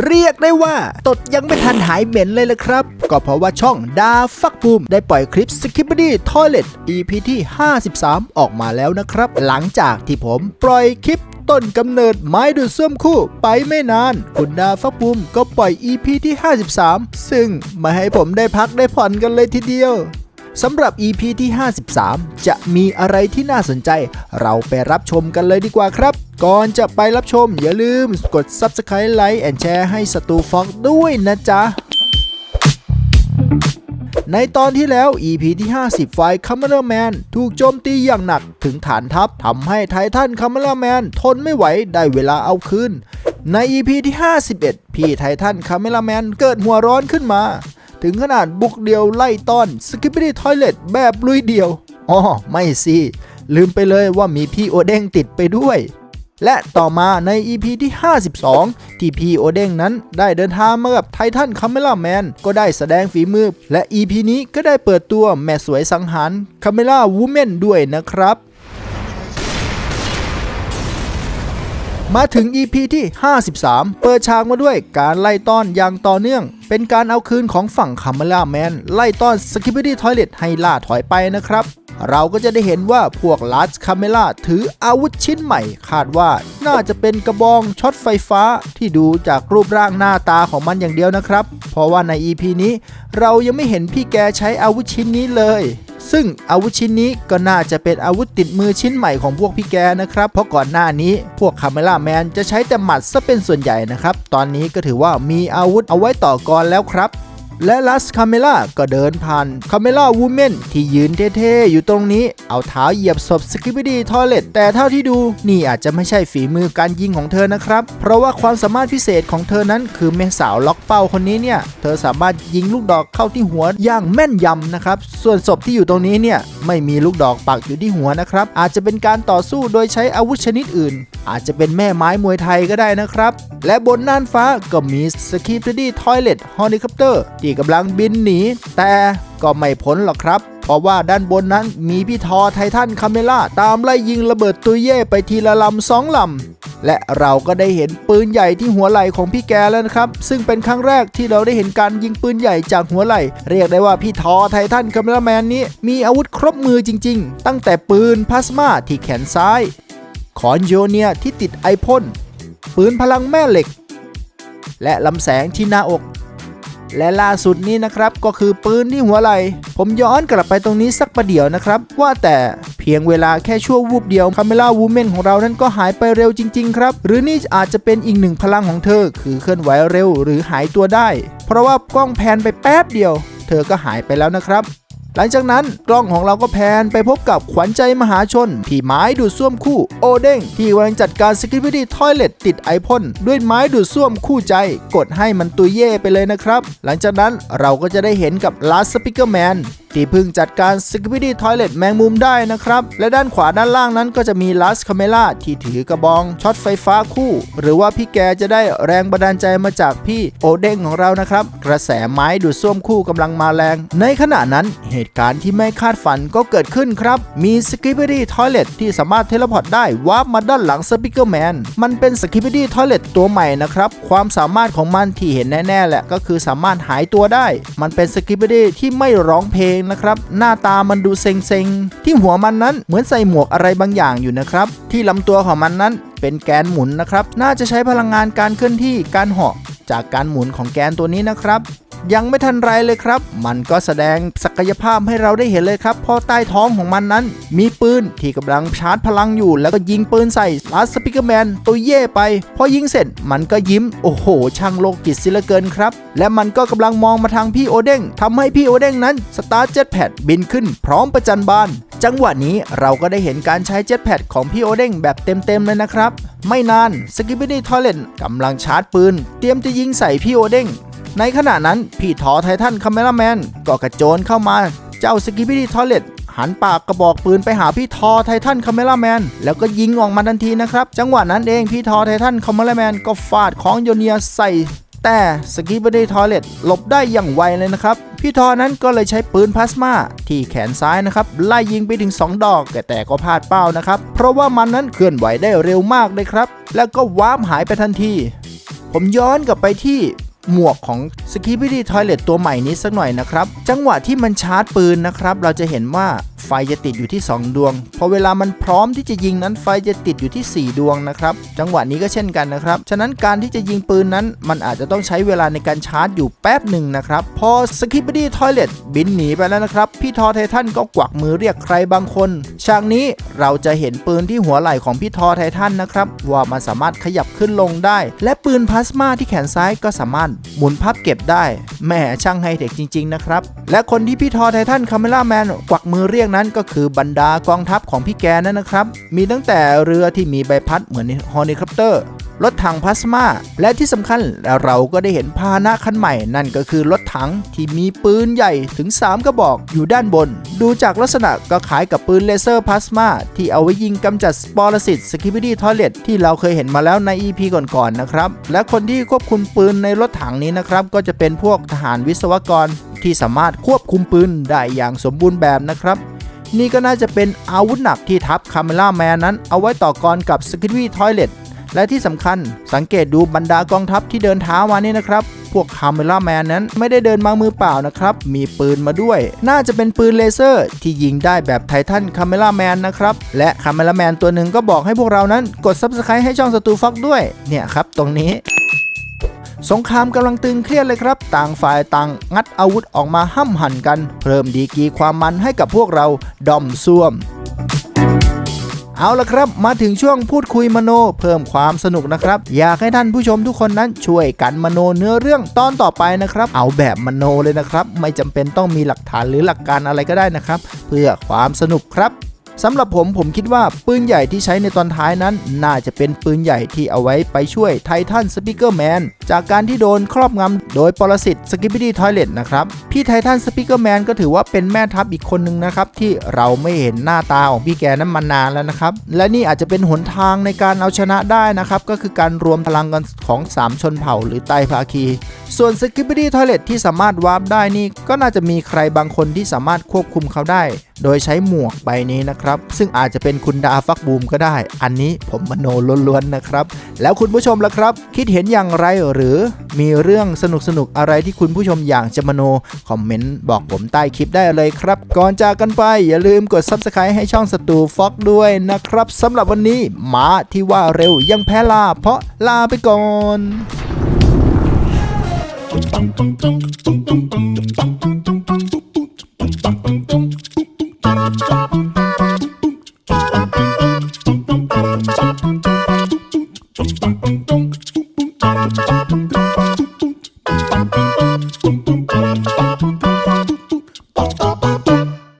เรียกได้ว่า ตดยังไม่ทันหายเหม็นเลยละครับ ก็เพราะว่าช่องดาฟักบูมได้ปล่อยคลิป s k i p p y Toilet EP ที่ 53 ออกมาแล้วนะครับ หลังจากที่ผมปล่อยคลิปต้นกำเนิดไม้ดูดซ่วมคู่ไปไม่นาน คุณดาฟักบูมก็ปล่อย EP ที่ 53 ซึ่งมาให้ผมได้พักได้ผ่อนกันเลยทีเดียว สำหรับ EP ที่ 53 จะมีอะไรที่น่าสนใจ เราไปรับชมกันเลยดีกว่าครับ ก่อนจะไปรับชมอย่าลืมกด Subscribe ไลค์แอนแชร์ให้สตูฟอกด้วยนะจ๊ะในตอนที่แล้ว EP ที่ 50ไฟคัมเมอร์แมนถูกโจมตีอย่างหนักถึงฐานทัพทำให้ไททันคัมเมอร์แมนทนไม่ไหวได้เวลาเอาคืนใน EP ที่ 51 พี่ไททันคัมเมอร์แมนเกิดหัวร้อนขึ้นมา ถึงขนาดบุกเดียวไล่ต้อนสกิปปี้ทอยเลตแบบลุยเดียวอ๋อไม่สิลืมไปเลยว่ามีพี่โอเด้งติดไปด้วย และต่อมาใน EP ที่ 52 ที่พีโอเด้งนั้นได้เดินทางมากับไททันคัมเมล่าแมนก็ได้แสดงฝีมือ และ EP นี้ก็ได้เปิดตัวแม่สวยสังหารคัมเมล่าวูแมนด้วยนะครับ มาถึง EP ที่ 53 เปิดฉากมาด้วยการไล่ต้อนอย่างต่อเนื่อง เป็นการเอาคืนของฝั่งคัมเมล่าแมน ไล่ต้อนสกิปปี้ทอยเลตให้ล่าถอยไปนะครับ เราก็จะได้เห็นว่าพวกลัสคาเมล่าถืออาวุธชิ้นใหม่ คาดว่าน่าจะเป็นกระบองช็อตไฟฟ้าที่ดูจากรูปร่างหน้าตาของมันอย่างเดียวนะครับ เพราะว่าใน EP นี้ เรายังไม่เห็นพี่แกใช้อาวุธชิ้นนี้เลย ซึ่งอาวุธชิ้นนี้ก็น่าจะเป็นอาวุธติดมือชิ้นใหม่ของพวกพี่แกนะครับ เพราะก่อนหน้านี้พวกคาเมล่าแมนจะใช้แต่หมัดซะเป็นส่วนใหญ่นะครับ ตอนนี้ก็ถือว่ามีอาวุธเอาไว้ต่อกรแล้วครับ และลัสคาเมล่าก็เดินผ่านคาเมล่าวูแมนที่ยืนเท่ๆ อยู่ตรงนี้ เอาเท้าเหยียบศพสกิปปี้ดีทอยเลตแต่เท่าที่ดู นี่อาจจะไม่ใช่ฝีมือการยิงของเธอนะครับ เพราะว่าความสามารถพิเศษของเธอนั้นคือแม่สาวล็อกเป้าคนนี้เนี่ย เธอสามารถยิงลูกดอกเข้าที่หัวอย่างแม่นยำนะครับ ส่วนศพที่อยู่ตรงนี้เนี่ยไม่มีลูกดอกปักอยู่ที่หัวนะครับอาจจะเป็นการต่อสู้โดยใช้อาวุธชนิดอื่น อาจจะเป็นแม่ไม้มวยไทยก็ได้นะครับ และบนน่านฟ้าก็มีสกีพดีทอยเลตฮอลิคอปเตอร์ที่กำลังบินหนี แต่ก็ไม่พ้นหรอกครับ เพราะว่าด้านบนนั้นมีพี่ทอไททันคาเมล่าตามไล่ยิงระเบิดตุยเย่ไปทีละลำสองลำ และเราก็ได้เห็นปืนใหญ่ที่หัวไหล่ของพี่แกแล้วนะครับ ซึ่งเป็นครั้งแรกที่เราได้เห็นการยิงปืนใหญ่จากหัวไหล่ เรียกได้ว่าพี่ทอไททันคาเมล่าแมนนี้ มีอาวุธครบมือจริง ๆ ตั้งแต่ปืนพลาสมาที่แขนซ้าย คอนโยเนียที่ติดไอพ่นปืนพลังแม่เหล็ก และลำแสงที่หน้าอก และล่าสุดนี้นะครับก็คือปืนที่หัวไหล่ผมย้อนกลับไปตรงนี้สักประเดี๋ยวนะครับ ว่าแต่เพียงเวลาแค่ชั่ววูบเดียวคาเมล่าวูแมนของเรานั้นก็หายไปเร็วจริง ๆ ครับ หรือนี่อาจจะเป็นอีกหนึ่งพลังของเธอ คือเคลื่อนไหวเร็วหรือหายตัวได้ เพราะว่ากล้องแพนไปแป๊บเดียว เธอก็หายไปแล้วนะครับ หลังจากนั้นกล้องของเราก็แพนไปพบกับขวัญใจมหาชนที่ไม้ดูดซ่วมคู่โอเด้งที่กำลังจัดการสกิปปี้ดีทอยเลตติดไอพ่นด้วยไม้ดูดซ่วมคู่ใจ กดให้มันตุยเย่ไปเลยนะครับ หลังจากนั้นเราก็จะได้เห็นกับลาสสปิเกอร์แมน ที่เพิ่งจัดการสกิปปี้ทอยเลตแมงมุมได้นะครับ และด้านขวาด้านล่างนั้นก็จะมีลัสคาเมล่าที่ถือกระบองช็อตไฟฟ้าคู่ หรือว่าพี่แกจะได้แรงบันดาลใจมาจากพี่โอเด้งของเรานะครับ กระแสไม้ดูดซ่วมคู่กำลังมาแรง ในขณะนั้นเหตุการณ์ที่ไม่คาดฝันก็เกิดขึ้นครับ มีสกิปปี้ทอยเลตที่สามารถเทเลพอร์ตได้วาร์ปมาด้านหลังสปิเกอร์แมนมันเป็นสกิปปี้ทอยเลตตัวใหม่นะครับความสามารถของมันที่เห็นแน่ๆแหละก็คือสามารถหายตัวได้ มันเป็นสกิปปี้ที่ไม่ร้องเพลงนะครับ หน้าตามันดูเซ็งๆ ที่หัวมันนั้นเหมือนใส่หมวกอะไรบางอย่างอยู่นะครับ ที่ลำตัวของมันนั้นเป็นแกนหมุนนะครับ น่าจะใช้พลังงานการเคลื่อนที่การเหาะจากการหมุนของแกนตัวนี้นะครับ ยังไม่ทันไรเลยครับ มันก็แสดงศักยภาพให้เราได้เห็นเลยครับเพราะใต้ท้องของมันนั้น มีปืนที่กำลังชาร์จพลังอยู่ แล้วก็ยิงปืนใส่ลาสปิเกอร์แมนตัวเย่ไป พอยิงเสร็จมันก็ยิ้ม โอ้โห ช่างโลกจิตสิละเกินครับ และมันก็กำลังมองมาทางพี่โอเด้งทำให้พี่โอเด้งนั้นสตาร์ทเจ็ตแพดบินขึ้นพร้อมประจันบาน จังหวะนี้เราก็ได้เห็นการใช้เจ็ตแพดของพี่โอเด้งแบบเต็มๆเลยนะครับ ไม่นานสกิปปี้ทอยเลนกำลังชาร์จปืน เตรียมจะยิงใส่พี่โอเด้ง ในขณะนั้นพี่ทอไททันคาเมราแมนก็กระโจนเข้ามา เจ้าสกิปปี้ทอเลตหันปากกระบอกปืนไปหาพี่ทอไททันคาเมราแมนแล้วก็ยิงออกมาทันทีนะครับ จังหวะนั้นเองพี่ทอไททันคาเมราแมนก็ฟาดของโยเนียใส่ แต่สกิปปี้ทอเลตหลบได้อย่างไวเลยนะครับ พี่ทอนั้นก็เลยใช้ปืนพลาสมาที่แขนซ้ายนะครับ ไล่ยิงไปถึง 2 ดอก แต่แต่ก็พลาดเป้านะครับ เพราะว่ามันนั้นเคลื่อนไหวได้เร็วมากเลยครับ แล้วก็วาร์ปหายไปทันทีผมย้อนกลับไปที่ หมวกของ s k i p p y Toilet ตัวใหม่นี้สักหน่อยนะครับ จังหวะที่มันชาร์จปืนนะครับ เราจะเห็นว่า ไฟจะติดอยู่ที่ 2 ดวง พอเวลามันพร้อมที่จะยิงนั้นไฟจะติดอยู่ที่ 4 ดวงนะครับ จังหวะนี้ก็เช่นกันนะครับ ฉะนั้นการที่จะยิงปืนนั้น มันอาจจะต้องใช้เวลาในการชาร์จอยู่แป๊บหนึ่งนะครับ พอ s k i p p y Toilet บินหนีไปแล้วนะครับ พี่ทอไททันก็กวักมือเรียกใครบางคน ฉากนี้เราจะเห็นปืนที่หัวไหล่ของพี่ทอไททันนะครับ ว่ามันสามารถขยับขึ้นลงได้ และปืนพลาสมาที่แขนซ้ายก็สามารถหมุนพับเก็บได้แหม่ช่างไฮเทคจริง ๆ นะครับ และคนที่พี่ทอไททันคาเมล่าแมนกวักมือเรียกนั้นก็คือบรรดากองทัพของพี่แกนั่นนะครับ มีตั้งแต่เรือที่มีใบพัดเหมือนฮอนิคอปเตอร์ รถถังพลาสมา และที่สำคัญเราก็ได้เห็นพาหนะคันใหม่ นั่นก็คือรถถังที่มีปืนใหญ่ถึง 3 กระบอกอยู่ด้านบน ดูจากลักษณะก็คล้ายกับปืนเลเซอร์พลาสมาที่เอาไว้ยิงกำจัดสปอรสิตสกิปปี้ทอยเลตที่เราเคยเห็นมาแล้วใน EP ก่อนๆนะครับ และคนที่ควบคุมปืนในรถถังนี้นะครับก็จะเป็นพวกทหารวิศวกรที่สามารถควบคุมปืนได้อย่างสมบูรณ์แบบนะครับ นี่ก็น่าจะเป็นอาวุธหนักที่ทัพคาเมล่าแมนนั้นเอาไว้ต่อกรกับสกิ p ปี้ทอยเลตและที่สำคัญสังเกตดูบรรดากองทัพที่เดินเท้ามานี่นะครับ พวกคาเมล่าแมนนั้นไม่ได้เดินมามือเปล่านะครับ มีปืนมาด้วย น่าจะเป็นปืนเลเซอร์ ที่ยิงได้แบบไททันคาเมล่าแมนนะครับ และคาเมล่าแมนตัวหนึ่งก็บอกให้พวกเรานั้นกด Subscribe ให้ช่องสตูฟ็อกด้วยเนี่ยครับตรงนี้ สงครามกำลังตึงเครียดเลยครับ ต่างฝ่ายต่างงัดอาวุธออกมาห้ำหั่นกัน เพิ่มดีกีความมันให้กับพวกเราดอมซ่วม เอาละครับ มาถึงช่วงพูดคุยมโน เพิ่มความสนุกนะครับ อยากให้ท่านผู้ชมทุกคนนั้นช่วยกันมโนเนื้อเรื่องตอนต่อไปนะครับ เอาแบบมโนเลยนะครับ ไม่จำเป็นต้องมีหลักฐานหรือหลักการอะไรก็ได้นะครับ เพื่อความสนุกครับ สำหรับผมผมคิดว่าปืนใหญ่ที่ใช้ในตอนท้ายนั้น น่าจะเป็นปืนใหญ่ที่เอาไว้ไปช่วยไททันสปิเกอร์แมนจากการที่โดนครอบงำโดยปรสิตสกิปปี้ทอยเลตนะครับ พี่ไททันสปิเกอร์แมนก็ถือว่าเป็นแม่ทัพอีกคนหนึ่งนะครับ ที่เราไม่เห็นหน้าตาของพี่แกนั้นมานานแล้วนะครับ และนี่อาจจะเป็นหนทางในการเอาชนะได้นะครับ ก็คือการรวมพลังกันของ 3 ชนเผ่าหรือไตรภาคี ส่วนสกิปปี้ทอยเลตที่สามารถวาร์ปได้นี่ก็น่าจะมีใครบางคนที่สามารถควบคุมเขาได้ โดยใช้หมวกใบนี้นะครับ ซึ่งอาจจะเป็นคุณดาฟักบูมก็ได้ อันนี้ผมมโนล้วนๆนะครับ แล้วคุณผู้ชมล่ะครับ คิดเห็นอย่างไรหรือมีเรื่องสนุกๆอะไรที่คุณผู้ชมอยากจะมโน คอมเมนต์บอกผมใต้คลิปได้เลยครับ ก่อนจากกันไปอย่าลืมกด Subscribe ให้ช่องสตูฟ็อกด้วยนะครับสำหรับวันนี้มาที่ว่าเร็วยังแพ้ลา เพราะลาไปก่อน Bum bum bum chop, chop.